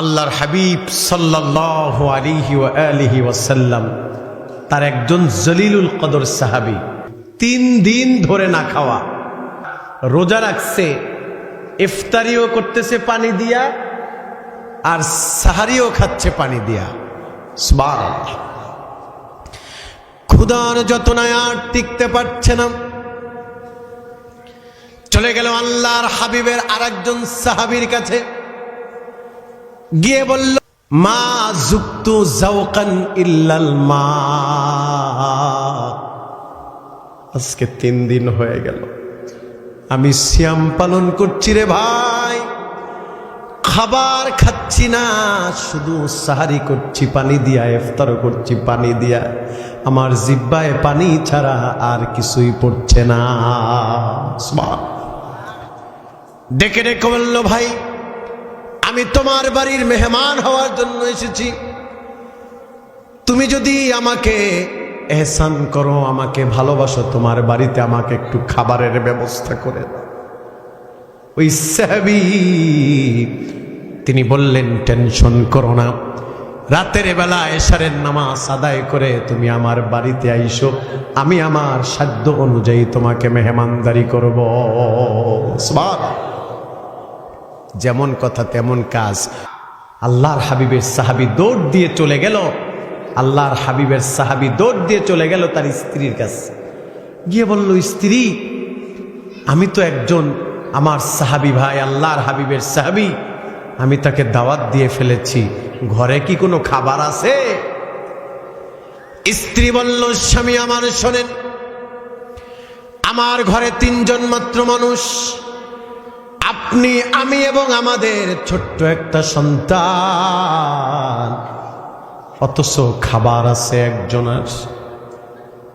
আল্লাহর হাবিব সাল্লাহ আলিহি আলিহি ওয়াসাল্লাম, তার একজন জলিলুল কদর সাহাবি, তিন দিন ধরে না খাওয়া, রোজা রাখছে, ইফতারিও করতেছে পানি দিয়া, আর সাহারিও খাচ্ছে পানি দিয়া। ক্ষুধার যতনায় আর টিকতে পারছে না। চলে গেল আল্লাহর হাবিবের আরেকজন সাহাবীর কাছে। গিয়ে বলল, মা যুক্তু জাওকান ইল্লাল মা। আজকে তিন দিন হয়ে গেল। আমি শ্যাম পালন করছি রে ভাই। খাবার খাচ্ছি না, শুধু সাহারি করছি, পানি দিয়া, ইফতারও করছি, পানি দিয়া। আমার জিব্বায় পানি ছাড়া আর কিছুই পড়ছে না। ডেকে ডেকে বলল, ভাই আমি তোমার বাড়ির মেহমান হওয়ার জন্য এসেছি। তুমি যদি আমাকে এহসান করো, আমাকে ভালোবাসো, তোমার বাড়িতে আমাকে একটু খাবারের ব্যবস্থা করে ওই সাহাবি, তিনি বললেন, টেনশন করো না। রাতের বেলা এশারের নামাজ আদায় করে তুমি আমার বাড়িতে আইসো। আমি আমার সাধ্য অনুযায়ী তোমাকে মেহমানদারি করব। যেমন কথা তেমন কাজ। আল্লাহর হাবিবের সাহাবি দৌড় দিয়ে চলে গেল। আল্লাহর হাবিবের সাহাবি দৌড় দিয়ে চলে গেল তার স্ত্রীর কাছে। গিয়ে বলল, স্ত্রী, আমি তো একজন আমার সাহাবি ভাই, আল্লাহর হাবিবের সাহাবি। আমি তাকে দাওয়াত দিয়ে ফেলেছি। ঘরে কি কোনো খাবার আছে? স্ত্রী বলল, স্বামী আমার শোনেন, আমার ঘরে তিনজন মাত্র মানুষ। আপনি, আমি এবং আমাদের ছোট্ট একটা সন্তান। অথচ খাবার আছে একজনের।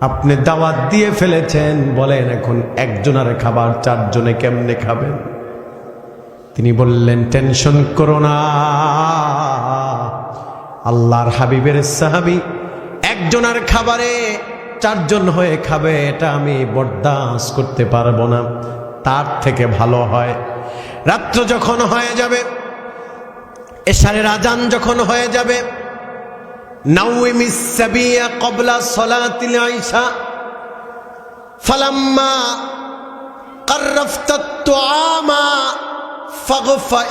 আপনি দাওয়াত দিয়ে ফেলেছেন, বলেন এখন একজনের খাবার চারজনে কেমনে খাবেন? তিনি বললেন, টেনশন করো না। আল্লাহর হাবিবের সাহাবি একজনের খাবারে চারজন হয়ে খাবে, এটা আমি বরদাস্ত করতে পারব না। তার থেকে ভালো হয়। রাত্র যখন হয়ে যাবে এসারের আজান যখন হয়ে যাবে কবলা ফালাম্মা ফাগফা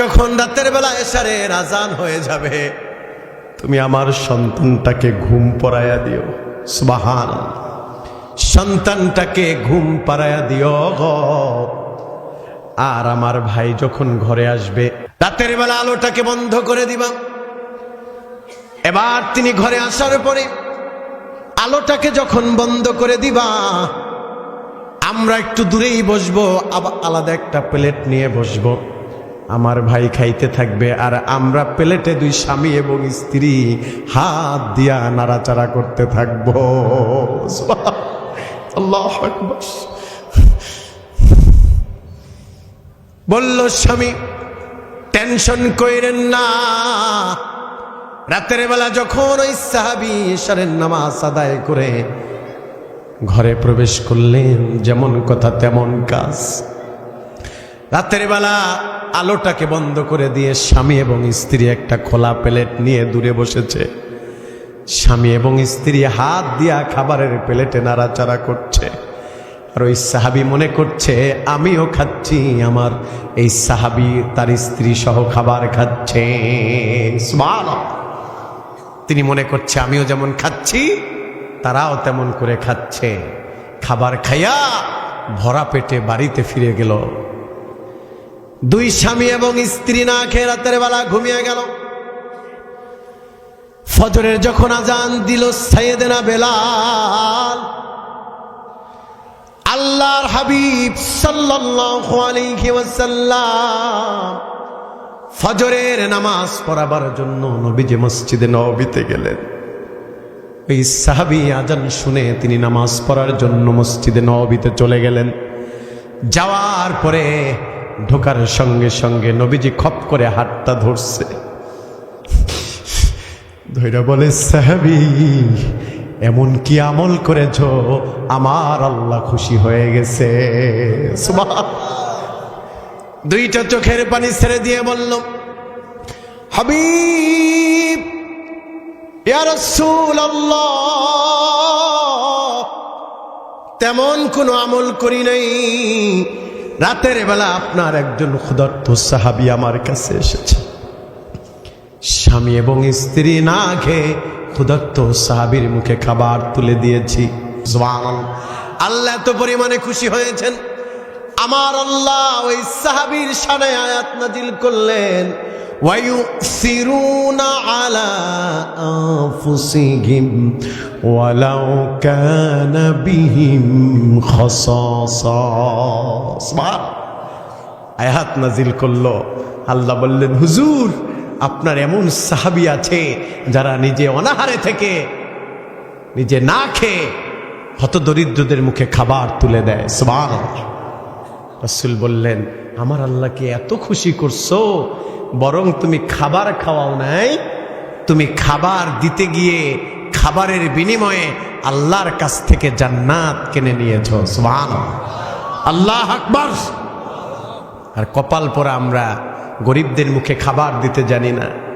যখন রাতের বেলা এসারের আজান হয়ে যাবে, তুমি আমার সন্তানটাকে ঘুম পড়াইয়া দিও। সুবাহান। সন্তানটাকে ঘুম পাড়াইয়া দিও আর আমার ভাই যখন ঘরে আসবে, রাতের বেলা আলোটাকে বন্ধ করে দিবা। এবার তিনি ঘরে আসার পরে আলোটাকে যখন বন্ধ করে দিবা, আমরা একটু দূরেই বসবো, আবার আলাদা একটা প্লেট নিয়ে বসবো। আমার ভাই খাইতে থাকবে, আর আমরা প্লেটে দুই স্বামী এবং স্ত্রী হাত দিয়া নাড়াচাড়া করতে থাকব। বলল, স্বামী, টেনশন কইরেন না। রাতের বেলা যখন ওই সাহাবি ঈশ্বরের নামাজ আদায় করে ঘরে প্রবেশ করলেন, যেমন কথা তেমন কাজ। রাতের বেলা আলোটাকে বন্ধ করে দিয়ে স্বামী এবং স্ত্রী একটা খোলা প্লেট নিয়ে দূরে বসেছে। স্বামী এবং স্ত্রী হাত দিয়া খাবারের প্লেটে নাড়াচাড়া করছে। আর ওই সাহাবি মনে করছে, আমিও খাচ্ছি, আমার এই সাহাবি তার স্ত্রী সহ খাবার খাচ্ছে। তিনি মনে করছে, আমিও যেমন খাচ্ছি, তারাও তেমন করে খাচ্ছে। খাবার খাইয়া ভরা পেটে বাড়িতে ফিরে গেল। দুই স্বামী এবং স্ত্রী না খেয়ে রাতের বেলা ঘুমিয়ে গেল। ফজরের যখন আজান দিল সাইয়েদেনা বেলাল, আল্লাহর হাবিব ওয়াসাল্লাম ফজরের নামাজ পড়াবার জন্য নবীজি মসজিদে নবীতে গেলেন। ওই সাহাবি আজান শুনে তিনি নামাজ পড়ার জন্য মসজিদে নবীতে চলে গেলেন। যাওয়ার পরে ঢোকার সঙ্গে সঙ্গে নবীজি খপ করে হাতটা ধরছে। ধৈরা বলে, সাহাবি, এমন কি আমল করেছ? আমার আল্লাহ খুশি হয়ে গেছে। দুইটা চোখের পানি ছেড়ে দিয়ে বলল, হাবিব তেমন কোনো আমল করি নাই। রাতের বেলা আপনার একজন ক্ষুধার্ত সাহাবি আমার কাছে এসেছে। স্বামী এবং স্ত্রী না খেয়ে ক্ষুধার্ত সাহাবির মুখে খাবার তুলে দিয়েছি। আল্লাহ এত পরিমাণে খুশি হয়েছেন। আমার আল্লাহ ওই সাহাবির সানে আয়াত নাজিল করলেন। ويؤثرون على أنفسهم ولو كان بهم خصاصة সুবহান। আয়াত নাজিল করলো আল্লাহ বললেন হুজুর আপনার এমন সাহাবি আছে যারা নিজে অনাহারে থেকে নিজে না খেয়ে হত দরিদ্রদের মুখে খাবার তুলে দেয় সবার রসুল বললেন আমার আল্লাহকে এত খুশি করছ, বরং তুমি খাবার খাওয়াও নাই। তুমি খাবার দিতে গিয়ে খাবারের বিনিময়ে আল্লাহর কাছ থেকে জান্নাত কিনে নিয়েছ। সোহান আল্লাহ আকবর। আর কপাল পরা আমরা গরিবদের মুখে খাবার দিতে জানি না।